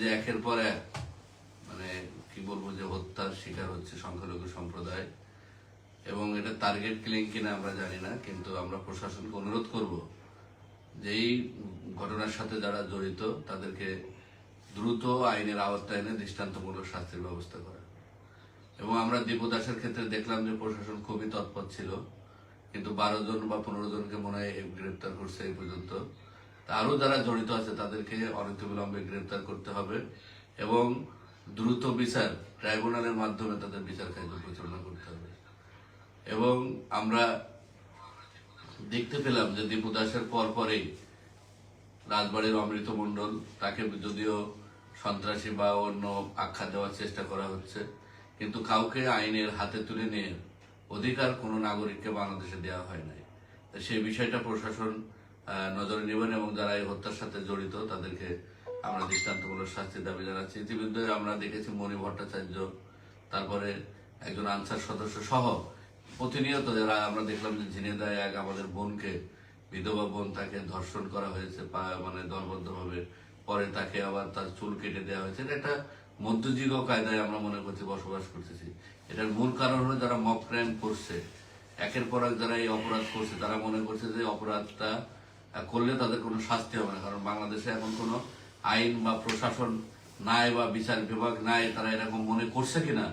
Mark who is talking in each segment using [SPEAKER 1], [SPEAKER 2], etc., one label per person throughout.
[SPEAKER 1] যে একের পর এক মানে কি বলব যে হত্যার শিকার হচ্ছে সংখ্যালঘু সম্প্রদায়। এবং এটা টার্গেট কিলিং কিনা আমরা জানি না, কিন্তু আমরা প্রশাসনকে অনুরোধ করব যে এই ঘটনার সাথে যারা জড়িত, তাদেরকে দ্রুত আইনের আওতায় এনে দৃষ্টান্তমূলক শাস্তির ব্যবস্থা করা। এবং আমরা দীপু দাসের ক্ষেত্রে দেখলাম যে প্রশাসন খুবই তৎপর ছিল, কিন্তু বারো জন বা পনেরো জনকে মনে হয় গ্রেপ্তার করছে এই পর্যন্ত। তা আরও যারা জড়িত আছে তাদেরকে অনতিবিলম্বে গ্রেপ্তার করতে হবে এবং দ্রুত বিচার ট্রাইব্যুনালের মাধ্যমে তাদের বিচার কার্য পরিচালনা করতে হবে। এবং আমরা দেখতে পেলাম যে দীপু দাসের পর পরেই রাজবাড়ির অমৃত মণ্ডল, তাকে যদিও সন্ত্রাসী বা অন্য আখ্যা দেওয়ার চেষ্টা করা হচ্ছে, কিন্তু কাউকে আইনের হাতে তুলে নিয়ে অধিকার কোনো নাগরিককে বাংলাদেশে দেওয়া হয় নাই। সেই বিষয়টা প্রশাসন নজরে নেবেন এবং যারা এই হত্যার সাথে জড়িত, তাদেরকে আমরা দৃষ্টান্তমূলক শাস্তির দাবি জানাচ্ছি। ইতিমধ্যে আমরা দেখেছি মণি ভট্টাচার্য, তারপরে একজন আনসার সদস্য সহ প্রতিনিয়ত যারা আমরা দেখলাম যে ঝিনেদায় এক আমাদের বোনকে, বিধবা বোন তাকে ধর্ষণ করা হয়েছে মানে দলবদ্ধভাবে। পরে তাকে আবার তার চুল কেটে দেওয়া হয়েছে। এটা একটা মধ্যযুগ কায়দায় আমরা মনে করছি বসবাস করতেছি। এটার মূল কারণ হলো যারা মব ক্রাইম করছে, একের পর এক যারা এই অপরাধ করছে, তারা মনে করছে যে অপরাধটা করলে তাদের কোনো শাস্তি হবে না, কারণ বাংলাদেশে এখন কোনো আইন বা প্রশাসন নাই বা বিচার বিভাগ নাই, তারা এরকম মনে করছে কিনা,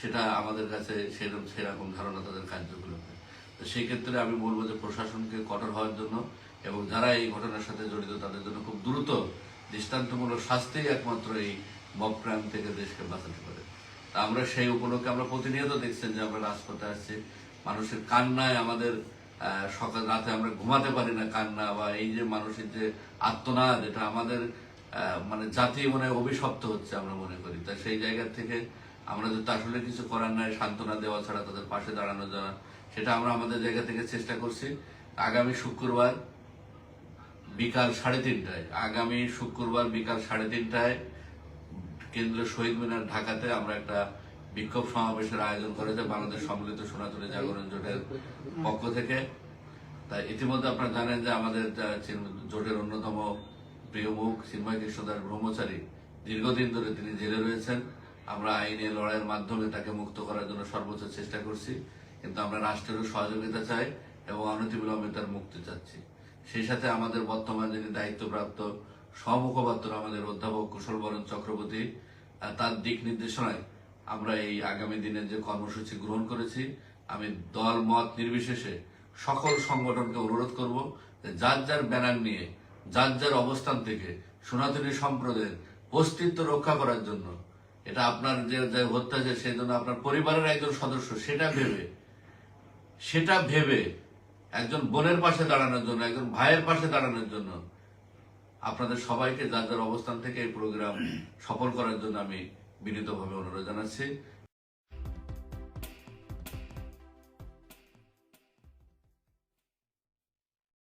[SPEAKER 1] সেটা আমাদের কাছে সেরকম সেরকম ধারণা তাদের কার্যক্রমে তো সেই ক্ষেত্রে আমি বলব যে প্রশাসনকে কঠোর হওয়ার জন্য এবং যারা এই ঘটনার সাথে জড়িত, তাদের জন্য খুব দ্রুত দৃষ্টান্তমূলক শাস্তি একমাত্র এই ক্রাইম থেকে দেশকে বাঁচাতে পারে। তা আমরা সেই উপলক্ষে আমরা প্রতিনিয়ত দেখছেন যে আমরা রাজপথে আসছি, মানুষের কান্নায় আমাদের সকাল রাতে আমরা ঘুমাতে পারি না, কান্না বা এই যে মানুষের যে আত্মনাদ, এটা আমাদের মানে জাতি মনে অভিশপ্ত হচ্ছে আমরা মনে করি। তাই সেই জায়গা থেকে আমরা যদি আসলে কিছু করার নাই, সান্ত্বনা দেওয়া ছাড়া তাদের পাশে দাঁড়ানো যাওয়া সেটা আমরা আমাদের জায়গা থেকে চেষ্টা করছি। আগামী শুক্রবার বিকাল সাড়ে তিনটায়, আগামী শুক্রবার বিকাল সাড়ে তিনটায় কেন্দ্রীয় শহীদ মিনার ঢাকাতে আমরা একটা বিক্ষোভ সমাবেশের আয়োজন করেছে বাংলাদেশ সম্মিলিত সোনাতলী জাগরণ জোটের পক্ষ থেকে। তাই ইতিমধ্যে আপনারা জানেন যে আমাদের জোটের অন্যতম প্রিয় মুখ চিন্ময় কৃষ্ণদাস ব্রহ্মচারী দীর্ঘদিন ধরে তিনি জেলে রয়েছেন। আমরা আইনে লড়াইয়ের মাধ্যমে তাকে মুক্ত করার জন্য সর্বোচ্চ চেষ্টা করছি, কিন্তু আমরা রাষ্ট্রেরও সহযোগিতা চাই এবং অনতিবিলম্বে তার মুক্তি চাচ্ছি। সেই সাথে আমাদের বর্তমান যিনি দায়িত্বপ্রাপ্ত সহমুখপাত্র আমাদের অধ্যাপক কুশল বরণ চক্রবর্তী তার দিক নির্দেশনায় আমরা এই আগামী দিনের যে কর্মসূচি গ্রহণ করেছি, আমি দল, মত নির্বিশেষে সকল সংগঠনকে অনুরোধ করব যার যার ব্যানার নিয়ে, যার যার অবস্থান থেকে সনাতনী সম্প্রদায়ের অস্তিত্ব রক্ষা করার জন্য, এটা আপনার যে যে হত্যা যে, সেই জন্য আপনার পরিবারের একজন সদস্য, সেটা ভেবে সেটা ভেবে একজন বোনের পাশে দাঁড়ানোর জন্য, একজন ভাইয়ের পাশে দাঁড়ানোর জন্য আপনাদের সবাইকে যার যার অবস্থান থেকে এই প্রোগ্রাম সফল করার জন্য আমি বিনীতভাবে অনুরোধ জানাচ্ছি।